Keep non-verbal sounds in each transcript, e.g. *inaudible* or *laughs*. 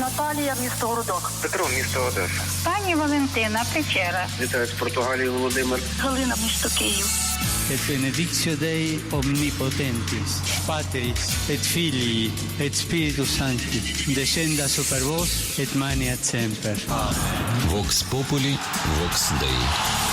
Наталія, місто Городок. Петро, місто Одеса. Пані Валентина, Печера. Вітаю з Португалії Володимир. Галина, місто Київ. et benedictio Dei omnipotentis, Patris et Filii et Spiritus Sancti, descenda super vos et maniat semper. Vox Populi, Vox Dei.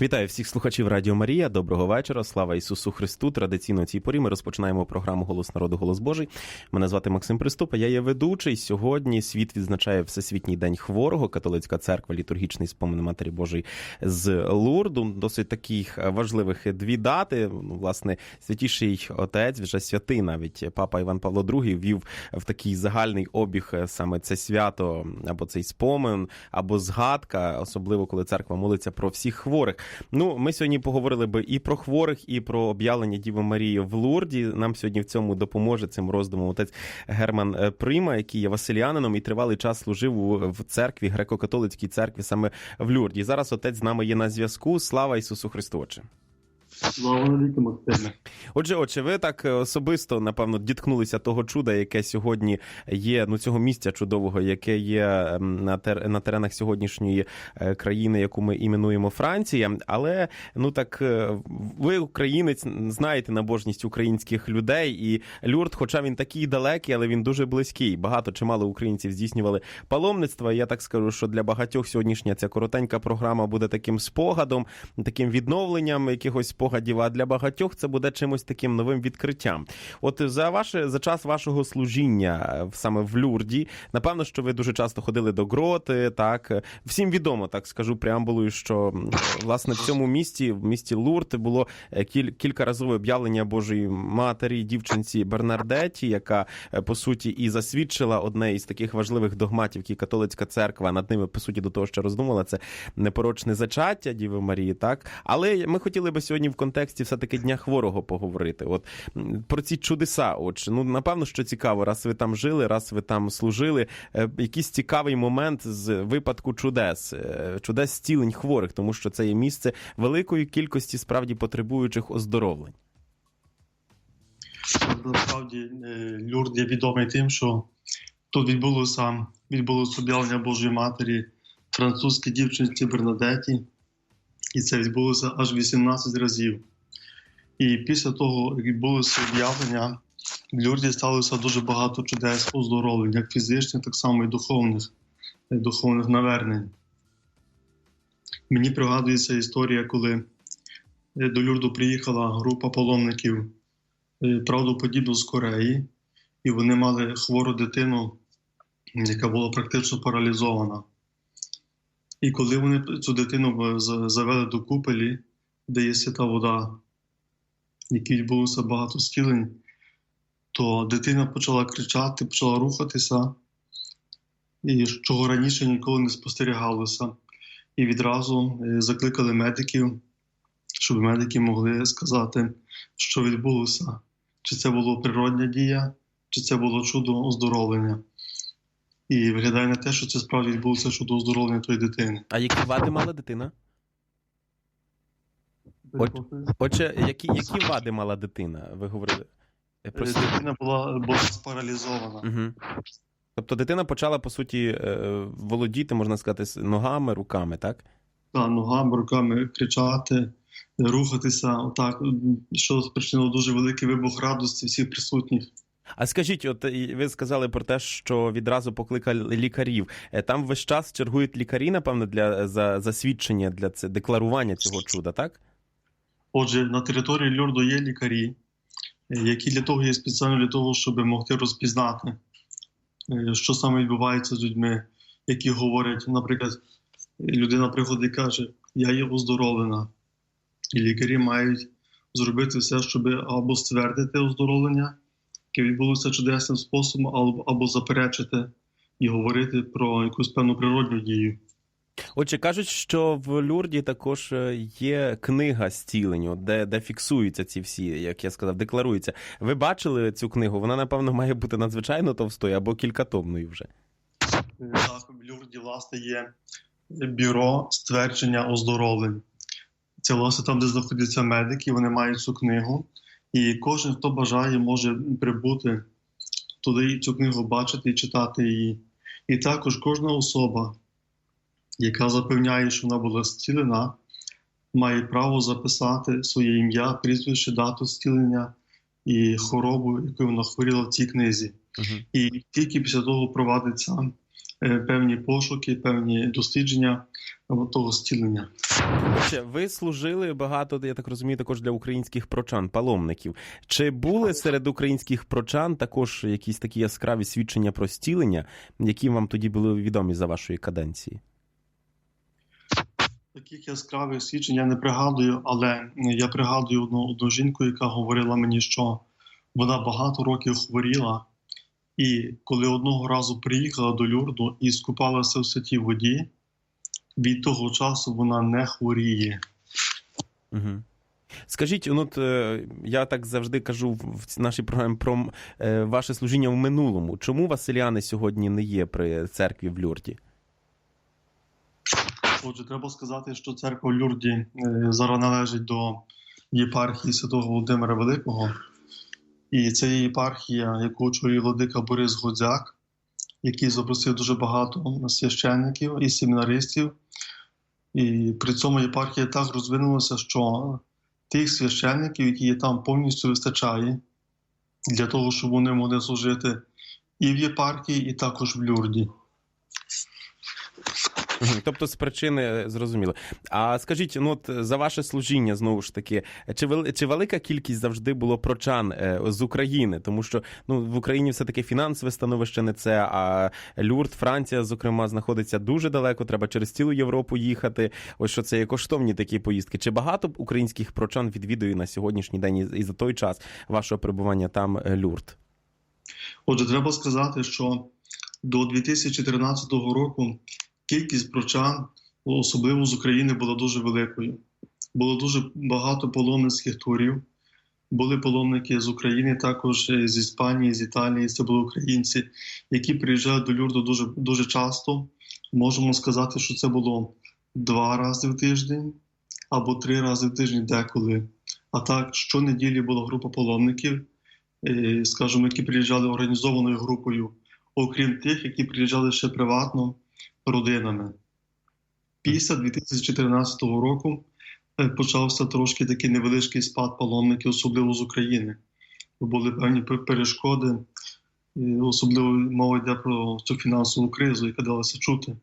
Вітаю всіх слухачів Радіо Марія. Доброго вечора. Слава Ісусу Христу. Традиційно цій порі ми розпочинаємо програму Голос народу, голос Божий. Мене звати Максим Приступа. Я є ведучий. Сьогодні світ відзначає Всесвітній день хворого. Католицька церква, літургічний спомин Матері Божої з Лурду. Досить таких важливих дві дати. Ну, Власне, святіший отець, вже святий, навіть папа Іван Павло II ввів в такий загальний обіг саме це свято або цей спомин, або згадка, особливо коли церква молиться про всіх хворих. Ну, ми сьогодні поговорили би і про хворих, і про об'явлення Діви Марії в Лурді. Нам сьогодні в цьому допоможе цим роздумом отець Герман е, Прима, який є василіанином і тривалий час служив в церкві, греко-католицькій церкві саме в Люрді. Зараз отець з нами є на зв'язку. Слава Ісусу Христу! Отже, отче, ви так е, особисто напевно діткнулися того чуда, яке сьогодні є. Ну цього місця чудового, яке є ем, на тер на теренах сьогоднішньої е, країни, яку ми іменуємо Франція. Але ну так е, ви, українець, знаєте набожність українських людей, і Люрд, хоча він такий далекий, але він дуже близький. Багато чимало українців здійснювали паломництва. Я так скажу, що для багатьох сьогоднішня ця коротенька програма буде таким спогадом, таким відновленням якихось спогадів. А для багатьох це буде чимось таким новим відкриттям. От за ваше за час вашого служіння е, саме в Люрді, напевно, що ви дуже часто ходили до гроти. Так всім відомо, так скажу преамбулою, що власне в цьому місті, в місті Лурд, було е, кіль, кількаразове об'явлення Божої матері дівчинці Бернардеті, яка е, по суті і засвідчила одне із таких важливих догматів, які католицька церква над ними по суті до того, що роздумала, це непорочне зачаття Діви Марії. Так, але ми хотіли би сьогодні в контексті все таки дня хворого поговорити. От про ці чудеса. Отже, ну напевно, що цікаво, раз ви там жили, раз ви там служили. е, Якийсь цікавий момент з випадку чудес, е, чудес зцілень хворих, тому що це є місце великої кількості справді потребуючих оздоровлень. Насправді е, Люрд є відомий тим, що тут відбулося, відбулося об'явлення Божої Матері французькій дівчинці Бернадеті, і це відбулося аж 18 разів. І після того, як відбулося об'явлення, в Люрді сталося дуже багато чудес оздоровлень, як фізичних, так само і духовних, духовних навернень. Мені пригадується історія, коли е, до Люрду приїхала група паломників е, правдоподібно з Кореї, і вони мали хвору дитину, яка була практично паралізована. І коли вони цю дитину завели до купелі, де є свята вода, в якій відбулося багато зцілень, то дитина почала кричати, почала рухатися, і чого раніше ніколи не спостерігалося. І відразу е, закликали медиків, щоб медики могли сказати, що відбулося чи це було природня дія, чи це було чудо оздоровлення. І виглядає на те, що це справді відбулося чудо оздоровлення тої дитини. А які вади мала дитина? Отже, які, які вади мала дитина? Ви говорили? Про... Е, Дитина була, була спаралізована. Угу. Тобто дитина почала, по суті, е, володіти, можна сказати, ногами, руками, так? Та, ногами, руками кричати, рухатися, отак, що спричинило дуже великий вибух радості всіх присутніх. А скажіть, от ви сказали про те, що відразу покликали лікарів. Е, Там весь час чергують лікарі, напевно, для за, засвідчення, для це, декларування цього чуда, так? Отже, на території Люрду є лікарі, е, які для того є спеціально для того, щоб могти розпізнати, е, що саме відбувається з людьми, які говорять, наприклад, людина приходить і каже, я є оздоровлена. І лікарі мають зробити все, щоб або ствердити оздоровлення, яке відбулося чудесним способом, або, або заперечити і говорити про якусь певну природню дію. Отже, кажуть, що в Люрді також е, є книга зціленню, де, де фіксуються ці всі, як я сказав, декларуються. Ви бачили цю книгу? Вона, напевно, має бути надзвичайно товстою або кількатомною вже. Так, в Люрді, власне, є бюро ствердження оздоровлень. Це, власне, там, де знаходяться медики, вони мають цю книгу, І кожен, хто бажає, може прибути туди і цю книгу бачити і читати її. І також кожна особа, яка запевняє, що вона була зцілена, має право записати своє ім'я, прізвище, дату зцілення і хворобу, яку вона хворіла в цій книзі. Мгм. І тільки після того проводяться е, певні пошуки, певні дослідження е, того зцілення. Отже, ви служили багато, я так розумію, також для українських прочан, паломників. Чи були серед українських прочан також якісь такі яскраві свідчення про зцілення, які вам тоді були відомі за вашої каденції? Таких яскравих свідчень я не пригадую, але я пригадую одну, одну жінку, яка говорила мені, що вона багато років хворіла, і коли одного разу приїхала до Люрду і скупалася в святій воді, від того часу вона не хворіє. Угу. Скажіть, ну от е, я так завжди кажу в нашій програмі про е, ваше служіння в минулому. Чому Василяни сьогодні не є при церкві в Люрді? Отже, треба сказати, що церква в Люрді е, зараз належить до єпархії Святого Володимира Великого. І це є єпархія, яку очолює владика Борис Годзяк, який запросив дуже багато священників і семінаристів. І при цьому єпархія так розвинулася, що тих священників, які є там, повністю вистачає для того, щоб вони могли служити і в єпархії, і також в Люрді. *laughs* Тобто з причини зрозуміло. А скажіть, ну от за ваше служіння знову ж таки, чи вели, чи велика кількість завжди було прочан е, з України? Тому що ну в Україні все таки фінансове становище не це. А Люрд, Франція, зокрема, знаходиться дуже далеко. Треба через цілу Європу їхати. Ось що це є коштовні такі поїздки. Чи багато українських прочан відвідує на сьогоднішній день і, за той час вашого перебування там е, Люрд? Отже, треба сказати, що до 2014 року кількість прочан, особливо з України, була дуже великою. Було дуже багато паломницьких турів. Були паломники з України, також е, з Іспанії, з Італії. Це були українці, які приїжджали до Люрду дуже, дуже часто. Можемо сказати, що це було два рази в тиждень або три рази в тиждень деколи. А так, щонеділі була група паломників, е, скажімо, які приїжджали організованою групою, окрім тих, які приїжджали ще приватно родинами. Після 2014 року е, почався трошки такий невеличкий спад паломників, особливо з України. Були певні перешкоди, особливо мова йде про цю фінансову кризу, яка далася чути.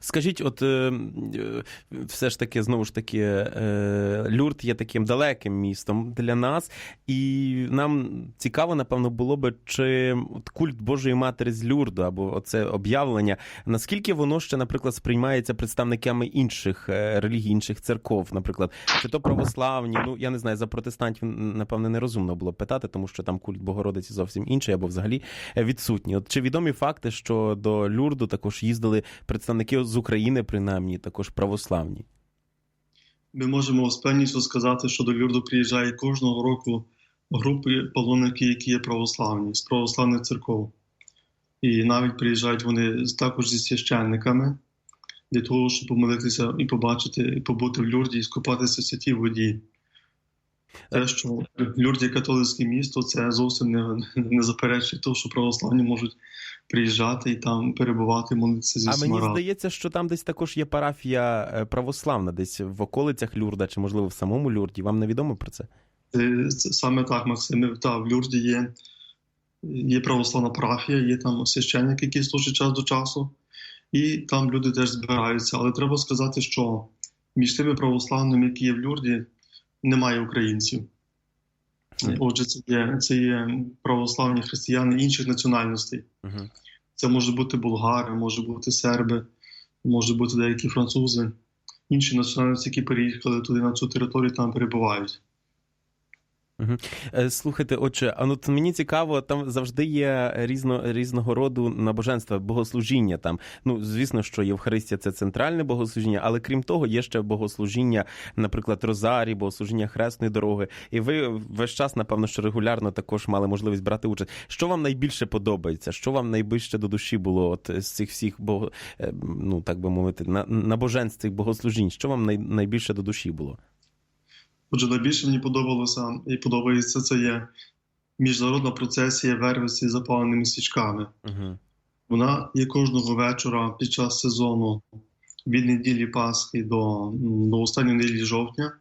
Скажіть, от е, е, все ж таки, знову ж таки, е, Люрт є таким далеким містом для нас, і нам цікаво, напевно, було би, чи от культ Божої Матері з Люрду, або оце об'явлення, наскільки воно ще, наприклад, сприймається представниками інших релігій, інших церков, наприклад, чи то православні, ну я не знаю, за протестантів, м, напевно, нерозумно було питати, тому що там культ Богородиці зовсім інший, або взагалі відсутній. От чи відомі факти, що до Люрду також їздили представники з України, принаймні, також православні. Ми можемо з певністю сказати, що до Люрду приїжджає кожного року групи паломників, які є православні, з православних церков. І навіть приїжджають вони також зі священниками для того, щоб помолитися і побачити, і побути в Люрді, і скупатися в святій воді. Те, що Люрд є католицьке місто, це зовсім не, не заперечує того, що православні можуть приїжджати і там перебувати, молитися зі А мені разом. здається, що там десь також є парафія е, православна, десь в околицях Люрда, чи можливо в самому Люрді. Вам невідомо про це? Е, це Саме так, Максим. Та, в Люрді є, є православна парафія, є там священник, який служить час до часу, і там люди теж збираються. Але треба сказати, що між тими православними, які є в Люрді, немає українців. Отже, це є, це є православні християни інших національностей. Угу. Це можуть бути болгари, може бути серби, може бути деякі французи, інші національності, які переїхали туди на цю територію, там перебувають. Е, Слухайте, отже, а ну мені цікаво, там завжди є різно, різного роду набоженства, богослужіння. Там ну звісно, що Євхаристія це центральне богослужіння, але крім того, є ще богослужіння, наприклад, Розарі, богослужіння Хресної дороги. І ви весь час, напевно, що регулярно також мали можливість брати участь. Що вам найбільше подобається? Що вам найближче до душі було от з цих всіх бого, е, ну так би мовити, на набоженств цих богослужінь? Що вам най, найбільше до душі було? Отже, найбільше мені подобалося і подобається це є міжнародна процесія вервиці з запаленими свічками. Угу. Вона є кожного вечора під час сезону від неділі Пасхи до, до останньої неділі жовтня.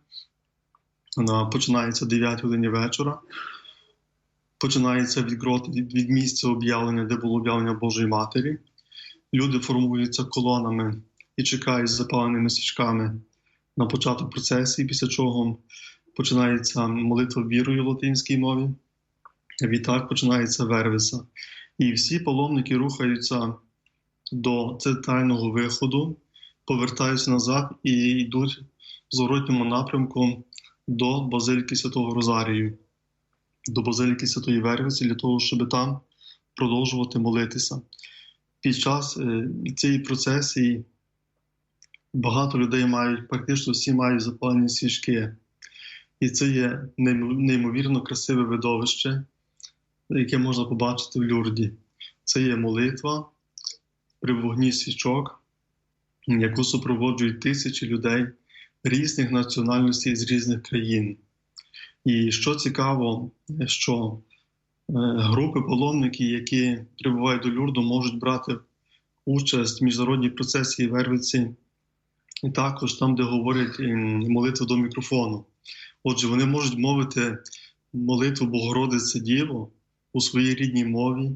Вона починається о 9 годині вечора. Починається від, грот, від, від місця об'явлення, де було об'явлення Божої Матері. Люди формуються колонами і чекають з запаленими свічками на початок процесії, після чого починається молитва вірою в латинській мові. Відтак починається вервиса. І всі паломники рухаються до центрального виходу, повертаються назад і йдуть в зворотньому напрямку до Базиліки Святого Розарію, до Базиліки Святої Вервиці, для того, щоб там продовжувати молитися. Під час е, цієї процесії багато людей мають, практично всі мають запалені свічки. І це є неймовірно красиве видовище, яке можна побачити в Люрді. Це є молитва при вогні свічок, яку супроводжують тисячі людей різних національностей з різних країн. І що цікаво, що е, групи паломників, які прибувають до Люрду, можуть брати участь в міжнародній процесії Вервиці, і також там, де говорять молитву до мікрофону. Отже, вони можуть мовити молитву Богородице Діво у своїй рідній мові,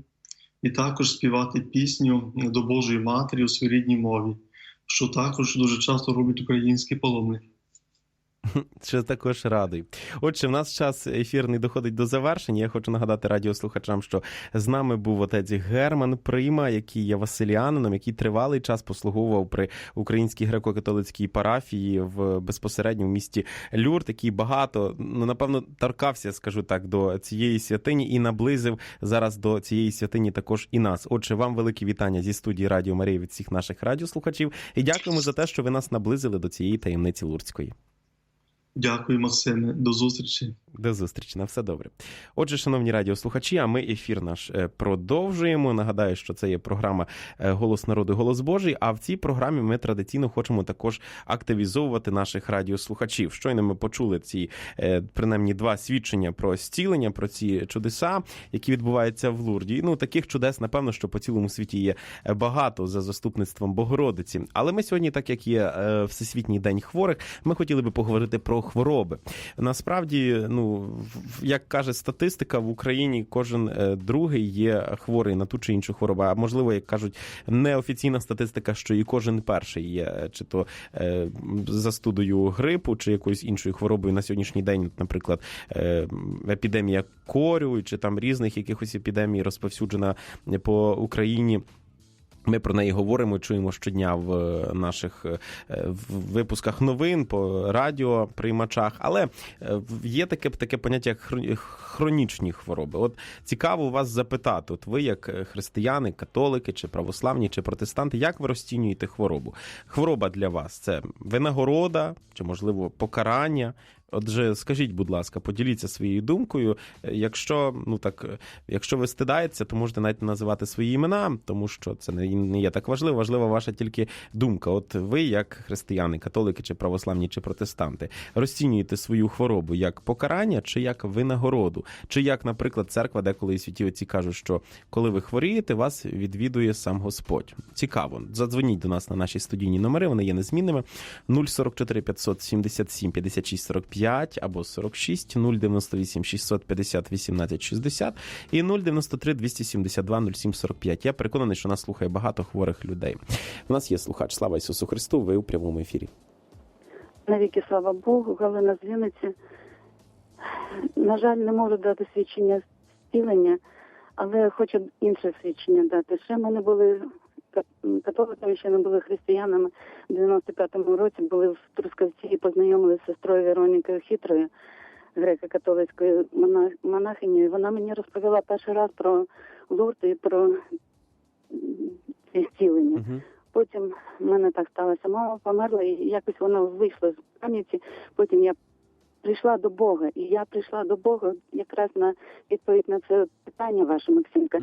і також співати пісню до Божої Матері у своїй рідній мові, що також дуже часто роблять українські паломники. *laughs* Що також радий. Отже, в нас час ефірний доходить до завершення. Я хочу нагадати радіослухачам, що з нами був отець Герман Прима, який є василіанином, який тривалий час послуговував при українській греко-католицькій парафії в безпосередньо в місті Люрт, який багато ну напевно торкався, скажу так, до цієї святині і наблизив зараз до цієї святині також і нас. Отже, вам велике вітання зі студії Радіо Марії від всіх наших радіослухачів. І дякуємо за те, що ви нас наблизили до цієї таємниці Лурцької. Дякую, Максиме. До зустрічі. До зустрічі, на все добре. Отже, шановні радіослухачі, а ми ефір наш е, продовжуємо. Нагадаю, що це є програма е, Голос народу, голос Божий. А в цій програмі ми традиційно хочемо також активізовувати наших радіослухачів. Щойно ми почули ці е, принаймні два свідчення про зцілення, про ці чудеса, які відбуваються в Лурді. Ну таких чудес, напевно, що по цілому світі є багато за заступництвом Богородиці. Але ми сьогодні, так як є Всесвітній день хворих, ми хотіли би поговорити про хвороби. Насправді, ну як каже статистика, в Україні кожен е, другий є хворий на ту чи іншу хворобу. А можливо, як кажуть, неофіційна статистика, що і кожен перший є, е, чи то е, застудою грипу, чи якоюсь іншою хворобою на сьогоднішній день, наприклад, епідемія корю, чи там різних якихось епідемій розповсюджена по Україні. Ми про неї говоримо, чуємо щодня в е, наших е, випусках новин по радіоприймачах. Але е, є таке таке поняття як хронічні хвороби. От цікаво вас запитати, от ви, як християни, католики, чи православні, чи протестанти, як ви розцінюєте хворобу? Хвороба для вас це винагорода, чи можливо покарання? Отже, скажіть, будь ласка, поділіться своєю думкою. Якщо ну так, якщо ви стидаєтеся, то можете навіть називати свої імена, тому що це не не є так важливо. Важлива ваша тільки думка. От ви, як християни, католики, чи православні, чи протестанти, розцінюєте свою хворобу як покарання чи як винагороду, чи як, наприклад, церква, деколи і святі отці кажуть, що коли ви хворієте, вас відвідує сам Господь. Цікаво. Задзвоніть до нас на наші студійні номери, вони є незмінними. 044 577 56 45 або 46 098 650 18 60 і 093 272 07 45. Я переконаний, що нас слухає багато хворих людей. У нас є слухач. Слава Ісусу Христу. Ви у прямому ефірі. Навіки слава Богу, Галина з Вінниці. На жаль, не можу дати свідчення зцілення, але хочу інше свідчення дати. Ще ми не були католиками, ще не були християнами. У 95-му році були в Трускавці і познайомилися з сестрою Веронікою Хитрою, греко-католицькою мона- монахинею. Вона мені розповіла перший раз про Лурд і про зцілення. Угу. Потім в мене так сталося. Мама померла, і якось воно вийшло з пам'яті. Потім я прийшла до Бога, і я прийшла до Бога якраз на відповідь на це питання ваше, Максимка.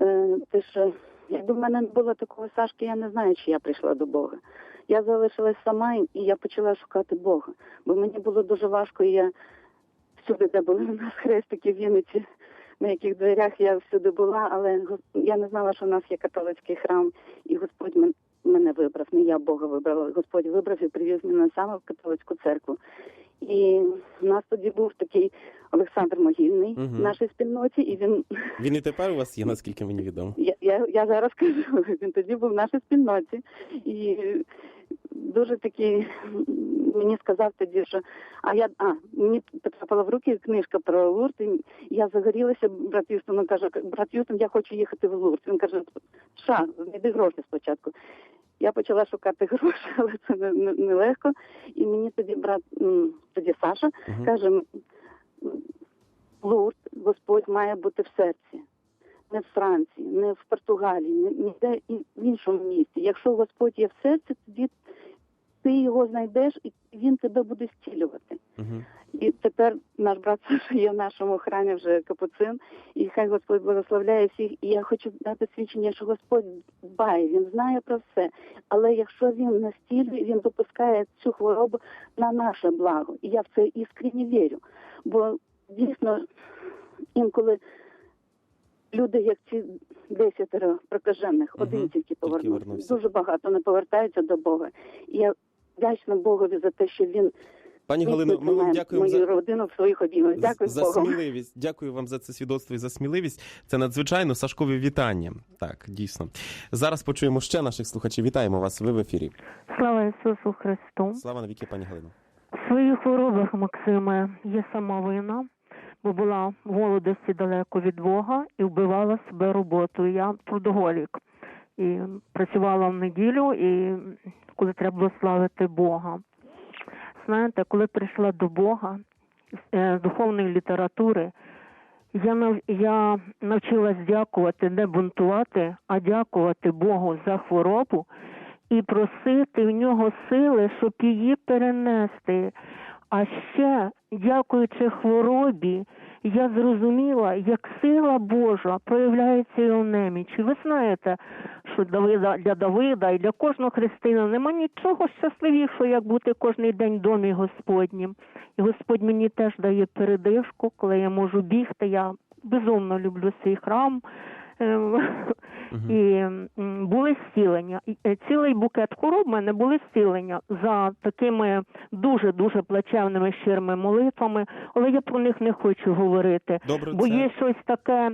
Е, Це ж якби в мене не було такого Сашки, я не знаю, чи я прийшла до Бога. я залишилась сама і я почала шукати Бога. Бо мені було дуже важко, і я всюди, де були у нас хрестики в Вінниці, на яких дверях я всюди була, але я не знала, що в нас є католицький храм, і Господь мен- мене вибрав. Не я Бога вибрала. Господь вибрав і привіз мене саме в католицьку церкву. І в нас тоді був такий Олександр Могильний Мгм. в нашій спільноті, і він *laughs* Він і тепер у вас є, наскільки мені відомо. я, я, я зараз кажу, *laughs* він тоді був в нашій спільноті. І дуже такий мені сказав тоді, що а я а мені потрапила в руки книжка про Лурд, і я загорілася, брат Юстон він каже, брат Юстон, я хочу їхати в Лурд. Він каже, ша, знайди гроші спочатку. Я почала шукати гроші, але це не, не. І мені тоді брат, тоді Саша Мгм. каже, Лурд, Господь має бути в серці не в Франції, не в Португалії, ніде в іншому місті. Якщо Господь є в серці, тоді ти його знайдеш і він тебе буде зцілювати. Угу. І тепер наш брат Саша є в нашому храмі вже капуцин, і хай Господь благословляє всіх. І я хочу дати свідчення, що Господь дбає, він знає про все. Але якщо він не зцілює, він допускає цю хворобу на наше благо. І я в це іскренне вірю. Бо дійсно інколи люди, як ці десятеро прокажених, один тільки повернувся. Дуже багато не повертаються до Бога. І я вдячна Богові за те, що він Пані Галино, ми вам дякуємо за, родину в своїх обіймах. Дякую за Богу. сміливість. Дякую вам за це свідоцтво і за сміливість. Це надзвичайно Сашкові вітання. Так, дійсно. Зараз почуємо ще наших слухачів. Вітаємо вас. Ви в ефірі. Слава Ісусу Христу! Слава навіки, пані Галино. В своїх хворобах, Максиме, є сама вина, бо була в молодості далеко від Бога і вбивала себе роботою. Я трудоголік. І працювала в неділю, і коли треба було славити Бога. Знаєте, коли прийшла до Бога е, з духовної літератури, я нав... я навчилась дякувати, не бунтувати, а дякувати Богу за хворобу і просити в нього сили, щоб її перенести. А ще, дякуючи хворобі, я зрозуміла, як сила Божа проявляється і у немічі. Ви знаєте, що Давида для Давида і для кожного христина нема нічого щасливішого, як бути кожний день в домі Господнім. І Господь мені теж дає передишку, коли я можу бігти. Я безумно люблю свій храм. Ем, і були зцілення. Е, Цілий букет хвороб в мене були зцілення за такими дуже дуже плачевними щирими молитвами, але я про них не хочу говорити. Добре, Бо це є щось таке,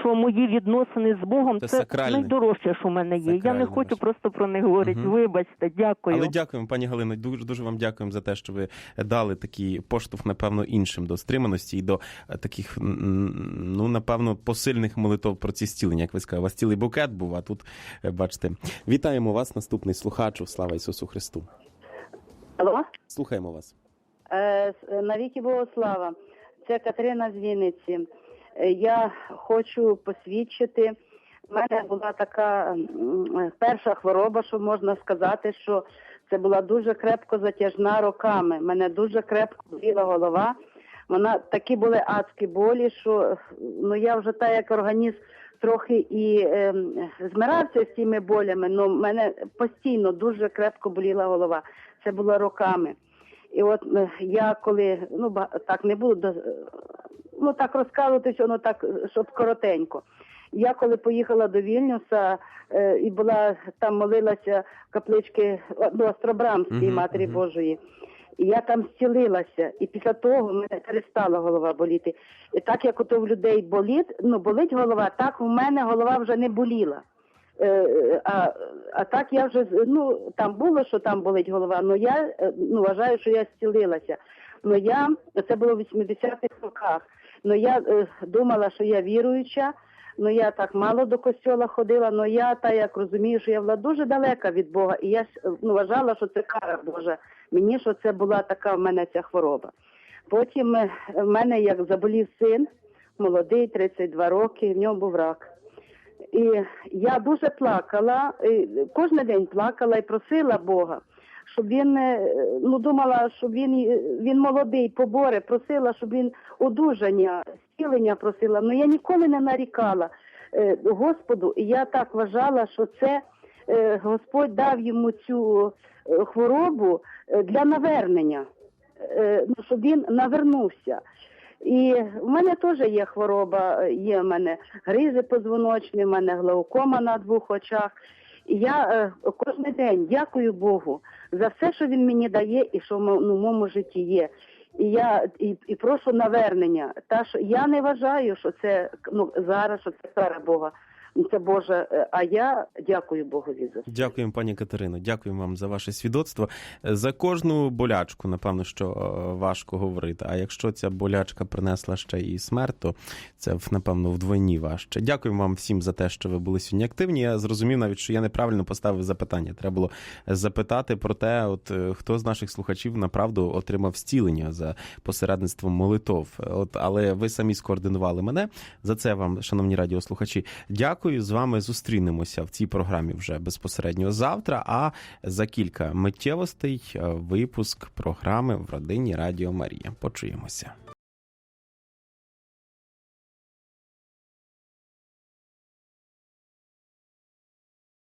що мої відносини з Богом Це це, найдорожче, що в мене є. Я не хочу просто про них говорити. Мгм. Вибачте, дякую. Але дякуємо, пані Галино. Дуже дуже вам дякуємо за те, що ви дали такий поштовх, напевно, іншим до стриманості і до е, таких, ну напевно, посильних молитов про ці зцілення. Як ви сказали, у вас цілий букет був. А тут е, бачите, вітаємо вас, наступний слухачу. Слава Ісусу Христу. Алло? Слухаємо вас. Е, Навіки Богослава. Це Катерина з Вінниці. Е, Я хочу посвідчити. У мене була така е, перша хвороба, що можна сказати, що це була дуже крепко затяжна роками. Мене дуже крепко боліла голова. Вона такі були адські болі, що ну я вже так як організм трохи і ем, змирався з цими болями, але мене постійно дуже крепко боліла голова. Це було роками. І от е, я коли ну так не буду ну так розказуватись, воно так, е, щоб коротенько. Я коли поїхала до Вільнюса е, і була там молилася каплички до Остробрамської Мгм, Матері мгм. Божої. І я там зцілилася, і після того в мене перестала голова боліти. І так як ото в людей болить, ну болить голова, так в мене голова вже не боліла. Е, а, а так я вже ну там було, що там болить голова, але я е, ну вважаю, що я зцілилася. Ну я це було в 80-х роках. Ну я е, думала, що я віруюча. Ну я так мало до костьола ходила, але я так як розумію, що я була дуже далека від Бога, і я ну, вважала, що це кара Божа. Мені що це була така в мене ця хвороба. Потім е, в мене як заболів син, молодий, 32 роки, в нього був рак. І я дуже плакала, кожен день плакала і просила Бога, щоб він е, ну думала, щоб він е, він молодий, поборе, просила, щоб він одужання, зцілення просила. Ну я ніколи не нарікала е, Господу, і я так вважала, що це е, Господь дав йому цю е, хворобу для навернення, ну, щоб він навернувся. І в мене теж є хвороба, є в мене гризи позвоночні, в мене глаукома на двох очах. І я е, кожен день дякую Богу за все, що він мені дає і що в ну, в моєму житті є. І я і, і прошу навернення. Та що я не вважаю, що це ну зараз, що це кара Бога. Це Боже, е, а я дякую Богові за це. Дякуємо, пані Катерино. Дякуємо вам за ваше свідоцтво. За кожну болячку, напевно, що е, важко говорити. А якщо ця болячка принесла ще і смерть, то це напевно вдвойні важче. Дякуємо вам всім за те, що ви були сьогодні активні. Я зрозумів навіть, що я неправильно поставив запитання. Треба було запитати про те, от е, хто з наших слухачів направду отримав зцілення за посередництвом молитов. От, але ви самі скоординували мене. За це вам, шановні радіослухачі, дякую. З вами зустрінемося в цій програмі вже безпосередньо завтра. А за кілька миттєвостей е, випуск програми в родині Радіо Марія. Почуємося.